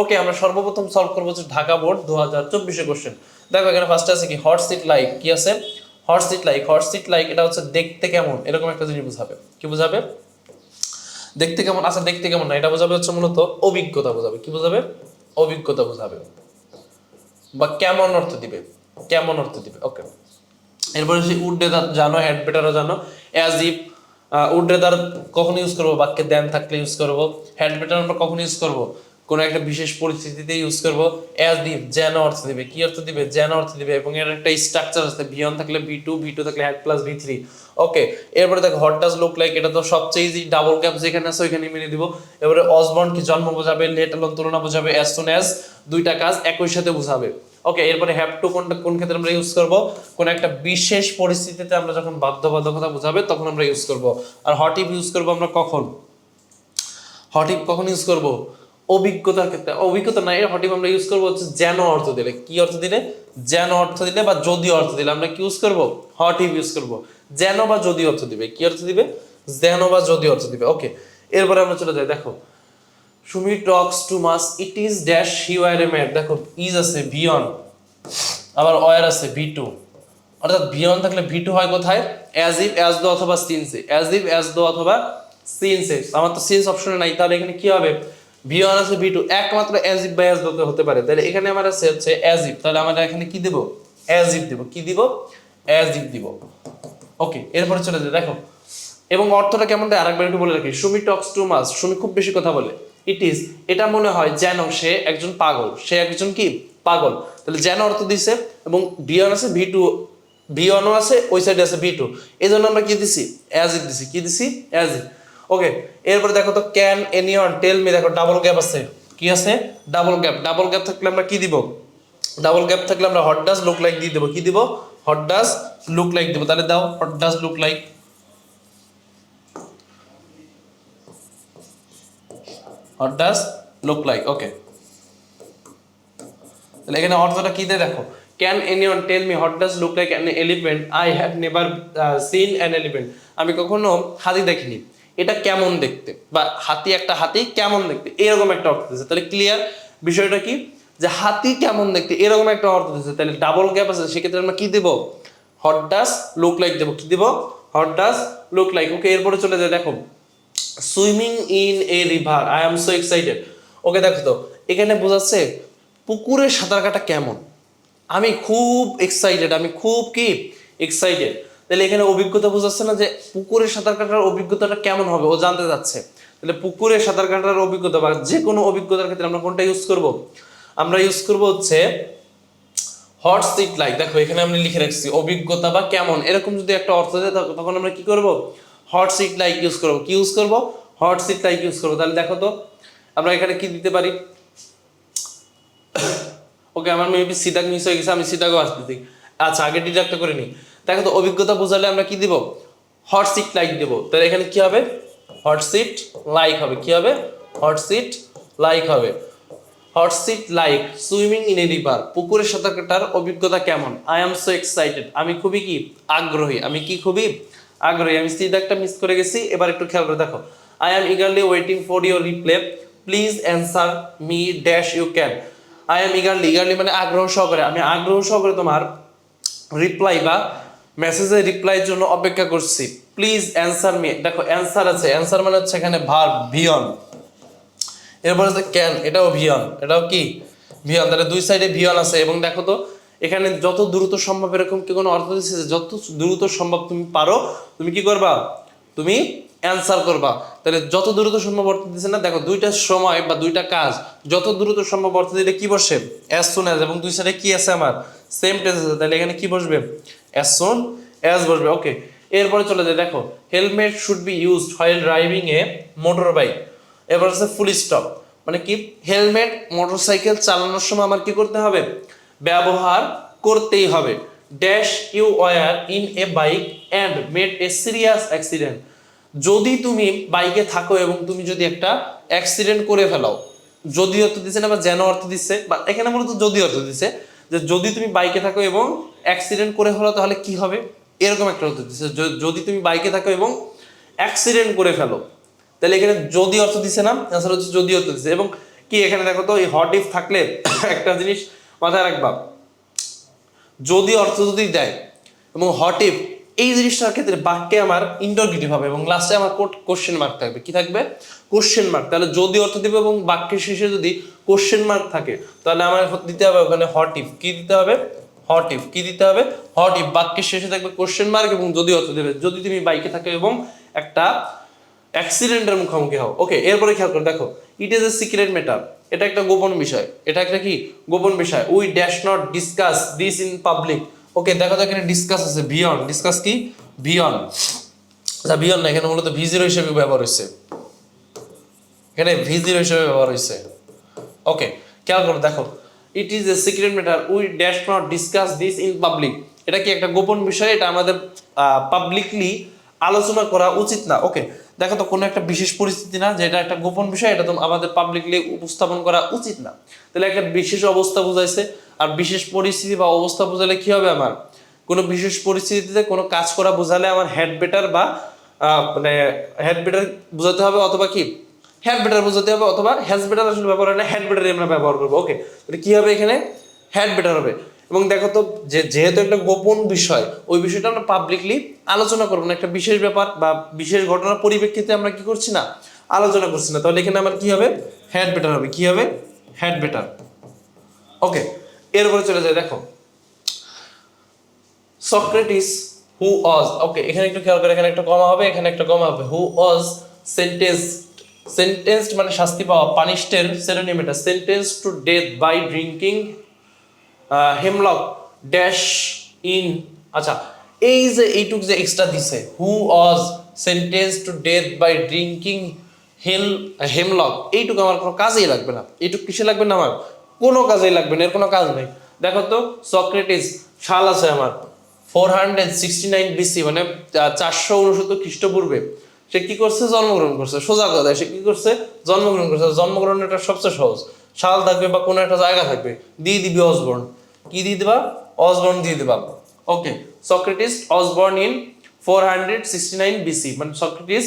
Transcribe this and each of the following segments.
ওকে আমরা সর্বপ্রথম সলভ করব হচ্ছে ঢাকা বোর্ড দু হাজার চব্বিশে কোশ্চেন দেখো, এখানে ফার্স্টে আছে কি? হট সিট লাইক কি আছে? Hot seat like hot seat like এটা হচ্ছে দেখতে কেমন? এরকম একটা জিনিস বোঝাবে। কি বোঝাবে? দেখতে কেমন? আচ্ছা দেখতে কেমন না, এটা বোঝাবে হচ্ছে মূলত অভিজ্ঞতা বোঝাবে। কি বোঝাবে? অভিজ্ঞতা বোঝাবে। বা কেমন অর্থ দিবে? কেমন অর্থ দিবে? ওকে এরপরে সেই উড রেদার, জানো হ্যাড বেটারও জানো। অ্যাজ ইফ উড রেদার কখন ইউজ করব? বাক্যে দেন থাকলে ইউজ করব। হ্যাড বেটার আমরা কখন ইউজ করব? কোনো একটা বিশেষ পরিস্থিতিতে ইউজ করব অ্যাজ ইফ যেন অর্থ দিবে। কি অর্থ দিবে? যেন অর্থ দিবে এবং এর একটা স্ট্রাকচার আছে। ভি ওয়ান থাকলে ভি টু ভি টু থাকলে had plus V three okay এরপরে দেখো হট ডাজ লুক লাইক এটা তো সবচেয়ে ইজি ডাবল ক্যাপ যেখানে আছে, ওইখানে মেনে দিব। এবারে অসবর্ন কি জন্ম বোঝাবে? লেট আলন তুলনা বোঝাবে অ্যাজ সুন অ্যাজ দুইটা কাজ একই সাথে বোঝাবে। ওকে এরপরে হ্যাভ টু কোনটা, কোন ক্ষেত্রে আমরা ইউজ করব? কোন একটা বিশেষ পরিস্থিতিতে আমরা যখন বাধ্যবাধকতা বোঝাবে, তখন আমরা ইউজ করব। আর হট ইফ ইউজ করব আমরা কখন? হট ইফ কখন ইউজ করব? অভিজ্ঞতার ক্ষেত্রে, অভিজ্ঞতা না ইফ আমরা ইউজ করব হচ্ছে যেন অর্থ দিলে। কি অর্থ দিলে? যেন অর্থ দিলে বা যদি অর্থ দিলে, আমরা কি ইউজ করব? হট ইফ ইউজ করব। যেন বা যদি অর্থ দিবে, কি অর্থ দিবে? যেন বা যদি অর্থ দিবে। ওকে এরপরে আমরা চলে যাই, দেখো। Sumi talks too much it is dash he were a দেখো ইজ আছে বিয়ন আবার ওয়ার আছে ভি টু অর্থাৎ বিয়ন থাকলে ভি টু হয় কোথায়? অ্যাজ ইফ অ্যাজ দো অথবা সিনসে অ্যাজ ইফ অ্যাজ দো অথবা সিনসে আমার তো সিন্স অপশনে নাই, তাহলে এখানে কি হবে? ভি ওয়ান আছে ভি টু একমাত্র অ্যাজ ইফ বা অ্যাজ দোতে হতে পারে। তাহলে এখানে আমার আছে হচ্ছে অ্যাজ ইফ তাহলে আমরা এখানে কি দিব? অ্যাজ ইফ দিব। কি দিব? অ্যাজ ইফ দিব। ওকে এরপরে চলে যায় দেখো। এবং অর্থটা কেমন দেয়? আরেকবার একটু বলে রাখি। Sumi talks too much Sumi খুব বেশি কথা বলে। ইট ইজ এটা মনে হয় যেন সে একজন পাগল। সে একজন কি? পাগল। তাহলে যেন অর্থ দিছে, এবং ভি ওয়ান আছে ভি টু ভি ওয়ানও আছে, ওই সাইডে আছে ভি টু এই জন্য আমরা কি দিছি? অ্যাজ ইট দিছি। কি দিছি? অ্যাজ ইট ওকে এরপরে দেখো তো ক্যান এনিওয়ান টেল মি দেখো ডাবল গ্যাপ আছে। কি আছে? ডাবল গ্যাপ ডাবল গ্যাপ থাকলে আমরা কি দিব? ডাবল গ্যাপ থাকলে আমরা হট ডাস লুক লাইক দিয়ে দেবো। কি দিব? হট ডাস লুক লাইক দেবো। তাহলে দাও hot does look like hot does look like okay তাহলে এখানে অর্থটা কি দেয় দেখো? Can anyone tell me hot does look like an elephant I have never seen an elephant আমি কখনো হাতি দেখিনি। এটা কেমন দেখতে? বা হাতি একটা হাতি কেমন দেখতে? এরকম একটা অর্থ দিচ্ছে তাহলে ক্লিয়ার বিষয়টা কি? যে হাতি কেমন দেখতে? এরকম একটা অর্থ দিচ্ছে তাহলে ডাবল গ্যাপ আছে, সেক্ষেত্রে আমরা কি দেব? হট ডাস লুক লাইক দেবো। কি দেব? Hot does look like okay এরপরে চলে যায় দেখো। Swimming in a river I am so excited okay দেখো তো, এখানে বোঝাচ্ছে পুকুরে সাঁতার কাটা কেমন? আমি খুব এক্সাইটেড আমি খুব কি? এক্সাইটেড তাহলে এখানে অভিজ্ঞতা বোঝাচ্ছে না যে পুকুরে সাঁতার কাটার অভিজ্ঞতাটা কেমন হবে, ও জানতে যাচ্ছে তাহলে পুকুরে সাঁতার কাটার অভিজ্ঞতা বা যে কোনো অভিজ্ঞতার ক্ষেত্রে আমরা কোনটা ইউজ করব? আমরা ইউজ করব হচ্ছে হট সিট লাইক দেখো, এখানে আমি লিখে রাখছি, অভিজ্ঞতা বা কেমন। এরকম যদি একটা অর্থ দেয় তখন- আমরা কি করব? হট সিট লাইক ইউজ করব। কি ইউজ করব? হট সিট লাইক ইউজ করব। তাহলে দেখো তো, আমরা এখানে কি দিতে পারি? ওকে, আমার মেবি সিটাক মিস হয়ে গেছে, আমি সিটাকও আসতেছি। আচ্ছা আগে ডিডাক্ট করে নিই। দেখো তো অভিজ্ঞতা বোঝালে আমরা কি দিব? হট সিট লাইক দেব। তাহলে এখানে কি হবে? হট সিট লাইক হবে। কি হবে? হট সিট লাইক হবে। Hot seat like swimming in a river পুকুরে সাঁতার কাটার অভিজ্ঞতা কেমন? আই এম সো এক্সাইটেড আমি খুবই কি? আগ্রহী। আমি কি খুবই? আগ্রহী। আমি সিদাকটা মিস করে গেছি। এবার একটু খেয়াল করে দেখো। I am eagerly waiting for your reply please answer me dash you can I am eagerly eagerly মানে আগ্রহ সহকারে। আমি আগ্রহ সহকারে তোমার রিপ্লাই বা মেসেজের রিপ্লাইয়ের জন্য অপেক্ষা করছি। প্লিজ অ্যান্সার মি দেখো অ্যান্সার আছে। অ্যান্সার মানে হচ্ছে এখানে ভার ভিয়ন এরপরে আছে ক্যান এটাও ভিয়ন এটাও কি? ভিয়ন তাহলে দুই সাইডে ভিয়ন আছে। এবং দেখো তো, এখানে যত দ্রুত সম্ভব এরকম কি কোনো অর্থ দিচ্ছে যত দ্রুত সম্ভব তুমি পারো, তুমি কি করবা? তুমি অ্যান্সার করবা। তাহলে যত দ্রুত সম্ভব অর্থ দিচ্ছে না, দেখো দুইটা সময় বা দুইটা কাজ, যত দ্রুত সম্ভব অর্থ দিলে কি বসে? অ্যাজ সুন অ্যাজ এবং দুই সাইডে কি আছে আমার? সেম টেন্স আছে, তাহলে এখানে কি বসবে? অ্যাজ সুন অ্যাজ বসবে ওকে এরপরে চলে যায় দেখো helmet should be used while driving a motorbike এবার আছে ফুল স্টপ মানে কি? হেলমেট মোটরসাইকেল চালানোর সময় আমার কি করতে হবে? ব্যবহার করতেই হবে। Dash you were in a bike and made a serious accident যদি তুমি বাইকে থাকো এবং তুমি যদি একটা অ্যাক্সিডেন্ট করে ফেলাও, যদি অর্থ দিচ্ছে না বা যেন অর্থ দিচ্ছে বা এখানে মূলত যদি অর্থ দিচ্ছে যে যদি তুমি বাইকে থাকো এবং অ্যাক্সিডেন্ট করে ফেলো তাহলে কি হবে? এরকম একটা অর্থ দিচ্ছে যদি তুমি বাইকে থাকো এবং অ্যাক্সিডেন্ট করে ফেলো, তাহলে এখানে যদি অর্থ দিছে না অ্যান্সার হচ্ছে যদি অর্থ দিচ্ছে এবং কি এখানে দেখো তো, এই হট ইফ থাকলে একটা জিনিস মাথায় রাখবা। যদি অর্থ যদি দেয়, এবং হট ইফ এই জিনিসটার ক্ষেত্রে বাক্যে আমার ইন্টারগেটিভ হবে এবং লাস্টে আমার কোশ্চেন মার্ক থাকবে। কি থাকবে? কোশ্চেন মার্ক তাহলে যদি অর্থ দিবে এবং বাক্যের শেষে যদি কোশ্চেন মার্ক থাকে, তাহলে আমার দিতে হবে ওখানে হট ইফ কি দিতে হবে? হট ইফ কি দিতে হবে? হট ইফ বাক্যের শেষে থাকবে কোশ্চেন মার্ক এবং যদি অর্থ দেবে, যদি তুমি বাইকে থাকো এবং একটা অ্যাক্সিডেন্টের মুখোমুখি হও। ওকে এরপরে খেয়াল করে, দেখো it is a secret matter এটা একটা গোপন বিষয়। এটা একটা কি? গোপন বিষয়। We dash not discuss this in public okay দেখো তো এখানে ডিসকাস আছে বিয়ন্ড ডিসকাস কি? বিয়ন্ড আচ্ছা বিয়ন্ড না, এখানে মূলত ভি জিরো হিসেবে ব্যবহার হয়েছে। এখানে ভি জিরো হিসেবে ব্যবহার হয়েছে। ওকে খেয়াল করো, দেখো it is a secret matter we dash not discuss this in public এটা কি একটা গোপন বিষয়? এটা আমাদের পাবলিকলি আলোচনা করা উচিত না। ওকে দেখো তো, কোনো একটা বিশেষ পরিস্থিতি না, যেটা একটা গোপন বিষয়, এটা তো আমাদের পাবলিকলি উপস্থাপন করা উচিত না। তাহলে একটা বিশেষ অবস্থা বুঝাইছে আর বিশেষ পরিস্থিতি বা অবস্থা বোঝালে কি হবে আমার? কোনো বিশেষ পরিস্থিতিতে কোনো কাজ করা বোঝালে আমার হেড বেটার বা মানে হেড বেটার বোঝাতে হবে অথবা কি? হ্যাড বেটার বোঝাতে হবে অথবা হ্যাজ বেটার আসলে ব্যবহার হয় না হ্যাড বেটারই আমরা ব্যবহার করব। ওকে তাহলে কি হবে এখানে? হ্যাড বেটার হবে। এবং দেখো তো, যে যেহেতু একটা গোপন বিষয়, ওই বিষয়টা আমরা পাবলিকলি আলোচনা করব না। একটা বিশেষ ব্যাপার বা বিশেষ ঘটনার পরিপ্রেক্ষিতে আমরা কি করছি না? আলোচনা করছি না। তাহলে এখানে আমার কি হবে? হ্যাড বেটার হবে। কি হবে? হ্যাড বেটার ওকে এরপরে চলে যায় দেখো। সক্রেটিস হু ওয়াজ ওকে এখানে একটু খেয়াল করে, এখানে একটা কমা হবে, এখানে একটা কমা হবে। হু ওয়াজ সেন্টেন্সড সেন্টেন্সড মানে শাস্তি পাওয়া পানিশডের সেরোনিম এটা। Sentence to death by drinking hemlock dash in আচ্ছা এই যে এইটুক যে এক্সট্রা দিছে who was sentence to death by drinking hell hemlock এইটুকু আমার কোনো কাজেই লাগবে না। এইটুক কিসে লাগবে না আমার? কোনো কাজেই লাগবে না, এর কোনো কাজ নেই। দেখো তো, সক্রেটিস, সাল আছে আমার four hundred sixty nine BC মানে চারশো উনসত্তর খ্রিস্টপূর্বে। সে কি করছে? জন্মগ্রহণ করছে। সোজা কথা সে কি করছে? জন্মগ্রহণ করছে। জন্মগ্রহণ এটা সবচেয়ে সহজ, সাল থাকবে বা কোনো একটা জায়গা থাকবে, দিয়ে দিবি অসবর্ন কি দিয়ে দিবা? অসবর্ন দিয়ে দিবা। Okay Socrates was born in four hundred sixty nine BC মানে সক্রেটিস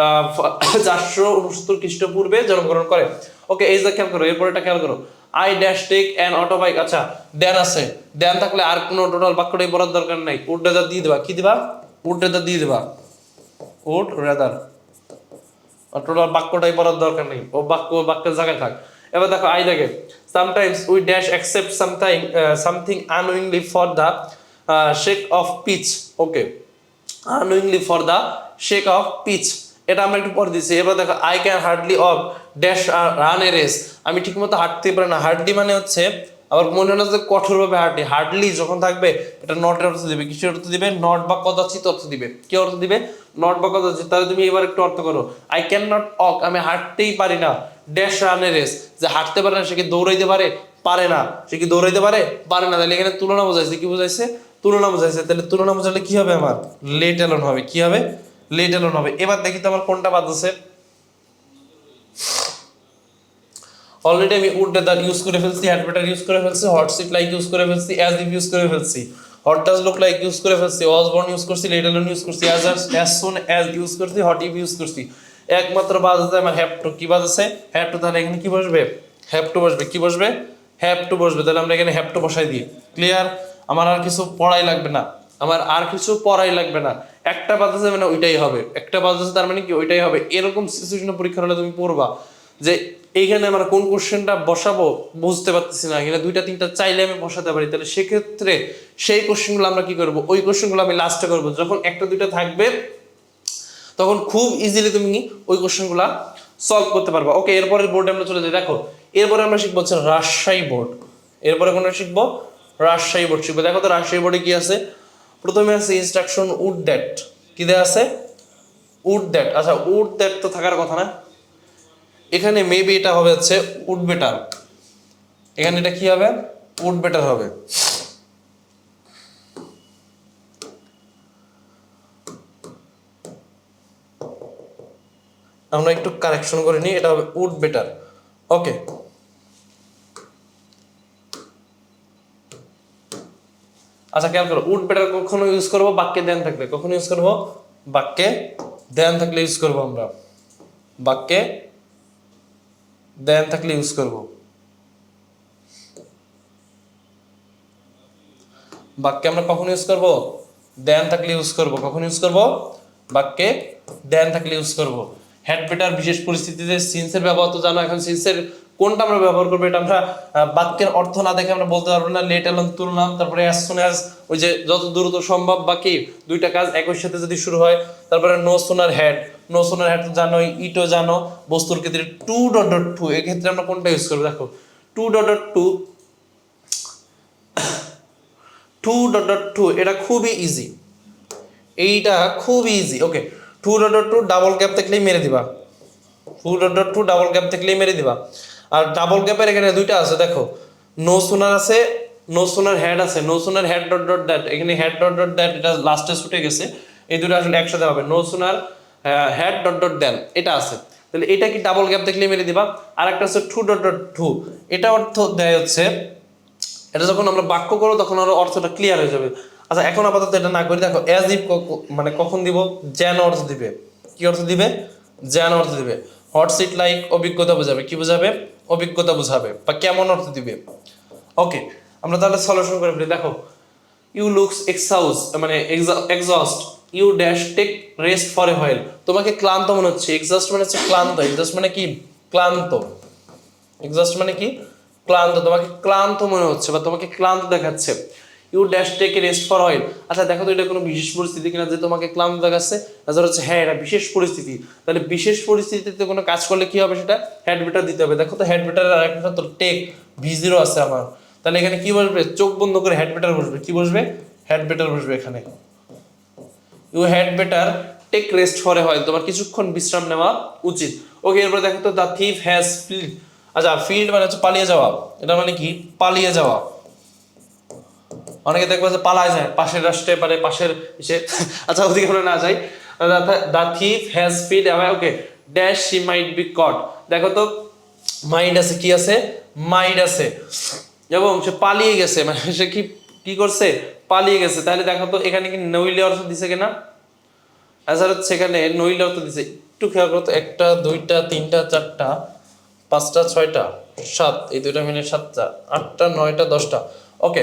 চারশো উনসত্তর খ্রিস্টপূর্বে জন্মগ্রহণ করে। ওকে এই যে খেয়াল করো, এরপর এটা খেয়াল করো। I dash take an auto bike আচ্ছা দেন আছে। দেন থাকলে আর কোনো টোটাল বাক্যটাই বলার দরকার নাই। উড রেদার দিয়ে দিবা। কি দিবা? উড রেদার দিয়ে দিবা। উড রেদার টোটাল বাক্যটাই বলার দরকার নেই। ও বাক্য বাক্যের জায়গায় থাক। এবার দেখো আই দেখে। Sometimes we dash accept something something আনউইংলি for the shake of speech okay আনউইংলি for the shake of speech এটা আমরা একটু পরে দিচ্ছি। এবার দেখো I can hardly of dash run a race আমি ঠিকমতো হাঁটতে পারি না। হার্ডলি মানে হচ্ছে, আবার মনে যে কঠোরভাবে হাঁটি হার্ডলি যখন থাকবে, এটা নটের অর্থ দিবে। কিসের অর্থ দিবে? নট বা কদাচিত অর্থ দিবে। কি অর্থ দিবে? নট বা কদাচিত তাহলে তুমি এবার একটু অর্থ করো। আই ক্যান নট অক আমি হাঁটতেই পারি না। ড্যাশ রান এ রেস যে হাঁটতে পারে না, সে কি দৌড়াইতে পারে? পারে না। সে কি দৌড়াইতে পারে? পারে না। তাহলে এখানে তুলনা বোঝাইছে। কি বোঝাইছে? তুলনা বোঝাইছে। তাহলে তুলনা বোঝালে কি হবে আমার? লেট এলন হবে। কি হবে? লেট এলন হবে। এবার দেখি তো আমার কোনটা বাদ আছে। অলরেডি আমি উড দার ইউজ করে ফেলছি হ্যাড বেটার ইউজ করে ফেলছি হট সিট লাইক ইউজ করে ফেলছি অ্যাজ ইফ ইউজ করে ফেলছি। Hot does look like use করে ফেলছি অসবর্ন ইউজ করছি লেট এলন ইউজ করছি as as soon as use করছি হট ইফ ইউজ করছি। একমাত্র বাদ আছে আমার হ্যাপ টু কি বাদ আছে? হ্যাভ টু তাহলে এখানে কি বসবে? হ্যাপ টু বসবে, কি বসবে? হ্যাপ টু বসবে, তাহলে আমরা এখানে হ্যাপ টু বসাই দিই। ক্লিয়ার আমার আর কিছু পড়াই লাগবে না। আমার আর কিছু পড়াই লাগবে না। একটা আছে মানে ওইটাই হবে। একটা আছে তার মানে কি ওইটাই হবে। এরকম সিচুয়েশনে পরীক্ষা হলে তুমি পড়বা যে এইখানে আমরা কোন কোশ্চেনটা বসাবো বুঝতে পারতেছি না। এখানে দুইটা, তিনটা চাইলে আমি বসাতে পারি। তাহলে সেক্ষেত্রে সেই কোশ্চেনগুলো আমরা কি করব? ওই কোশ্চেনগুলো আমি লাস্টে করব। যখন একটা, দুইটা থাকবে, তখন খুব ইজিলি তুমি ওই কোশ্চেনগুলো সলভ করতে পারবা। ওকে এরপরের বোর্ডে আমরা চলে যাই। দেখো, এরপরে আমরা শিখব হচ্ছে রাজশাহী বোর্ড এরপরে কোনটা শিখব? রাজশাহী বোর্ড শিখব। দেখো তো রাজশাহী বোর্ডে কি আছে? প্রথমে আছে ইনস্ট্রাকশন উড দ্যাট। কি দেয়া আছে? Would that. আচ্ছা উড দ্যাট তো থাকার কথা না। এখানে মেবি এটা হবে হচ্ছে, উড বেটার। এখানে এটা কি হবে? উড বেটার হবে। আমরা একটু কারেকশন করে নিই, এটা হবে উড বেটার। ওকে আচ্ছা খেয়াল করো উড বেটার কখনো ইউজ করব, বাক্যে দেন থাকলে? কখনো ইউজ করব? বাক্যে দেন থাকলে ইউজ করব আমরা। বাক্যে দেন থাকলে ইউজ করব। বাক্যে আমরা কখন ইউজ করব? দেন থাকলে ইউজ করব। কখন ইউজ করব? বাক্যে দেন থাকলে ইউজ করব। হ্যাড বেটার বিশেষ পরিস্থিতিতে সিন্সের ব্যবহার তো জানো, এখন সিন্সের কোনটা আমরা ব্যবহার করব এটা আমরা বাক্যের অর্থ না দেখে আমরা বলতে পারব না। লেট এলন তুলনাম তারপরে অ্যাজ সুন অ্যাজ ওই যে যত দ্রুত সম্ভব বা বাকি দুইটা কাজ একই সাথে যদি শুরু হয়, তারপরে no sooner head no sooner head তো জানোই ইটো জানো, বস্তুর ক্ষেত্রে টু ডট ডট টু এক্ষেত্রে আমরা কোনটা ইউজ করব? দেখো too dot dot to too dot dot to এটা খুবই ইজি এইটা খুব easy okay too dot dot to double gap থাকলেই মেরে দিবা। Too dot dot to double gap থাকলেই মেরে দিবা। আর ডাবল গ্যাপের এখানে দুইটা আছে, দেখো। নো সোনার আছে নো সোনার হেড আছে। No sooner had dot dot that এখানে হেড ডট ডট দ্যাট এটা লাস্টে ছুটে গেছে। এই দুটো আসলে একসাথে হবে। No sooner had dot dot দেন এটা আছে। তাহলে এটা কি ডাবল গ্যাপ দেখলে মেরে দিবা? আর একটা আছে টু ডট ডট টু এটা অর্থ দেয় হচ্ছে, এটা যখন আমরা বাক্য করব, তখন আরও অর্থটা ক্লিয়ার হয়ে যাবে। আচ্ছা এখন আপাতত এটা না করি। দেখো অ্যাজ ইফ মানে কখন দিব? যেন অর্থ দিবে। কি অর্থ দিবে? যেন অর্থ দিবে। হট সিট লাইক অভিজ্ঞতা বোঝাবে। কি বোঝাবে? অভিজ্ঞতা বোঝাবে বা কেমন অর্থ দিবে। ওকে আমরা তাহলে সলিউশন করে ফেলি। দেখো ইউ লুকস এক্সাউস মানে exhaust you dash take rest for a while তোমাকে ক্লান্ত মনে হচ্ছে। এক্সস্ট মানে হচ্ছে ক্লান্ত। এক্সস্ট মানে কি? ক্লান্ত। এক্সস্ট মানে কি? ক্লান্ত। তোমাকে ক্লান্ত মনে হচ্ছে বা তোমাকে ক্লান্ত দেখাচ্ছে। You dash take a rest for while আচ্ছা দেখো তো এটা কোনো বিশেষ পরিস্থিতি কিনা যে তোমাকে ক্লান্ত দেখাচ্ছে? তাছাড়া হচ্ছে হ্যাঁ এটা বিশেষ পরিস্থিতি। তাহলে বিশেষ পরিস্থিতিতে কোনো কাজ করলে কি হবে সেটা? হেড বেটার দিতে হবে। দেখো তো হেড বেটারের আরেকটা তো টেক ভি জিরো আছে আমার। তাহলে এখানে কি বসবে? চোখ বন্ধ করে হেড বেটার বসবে। কি বসবে? হেড বেটার বসবে এখানে। You had better take rest ফরে হয় তোমার কিছুক্ষণ বিশ্রাম নেওয়া উচিত। ওকে এরপরে দেখো তো দ্য থিফ হ্যাজ ফিল্ড আচ্ছা ফিল্ড মানে হচ্ছে পালিয়ে যাওয়া। এটা মানে কি? পালিয়ে যাওয়া। অনেকে দেখবে যে পালায় যায়, পাশের রাষ্ট্রে পারে, পাশের ইসে আচ্ছা ওদিকে আমরা না যাই। The thief has fled okay, dash she might be caught. দেখো তো, মাইন্ড আছে, কি আছে? মাইন্ড আছে। এবং সে পালিয়ে গেছে মানে সে কি কি করছে? পালিয়ে গেছে। তাহলে দেখো তো, এখানে কি নইলে অর্থ দিছে কিনা? অ্যান্সার হচ্ছে এখানে নইলে অর্থ দিছে। একটু খেয়াল করো তো, একটা, দুইটা, তিনটা, চারটা, পাঁচটা, ছয়টা, সাত, এই দুইটা মিলে সাতটা, আটটা, নয়টা, দশটা। ওকে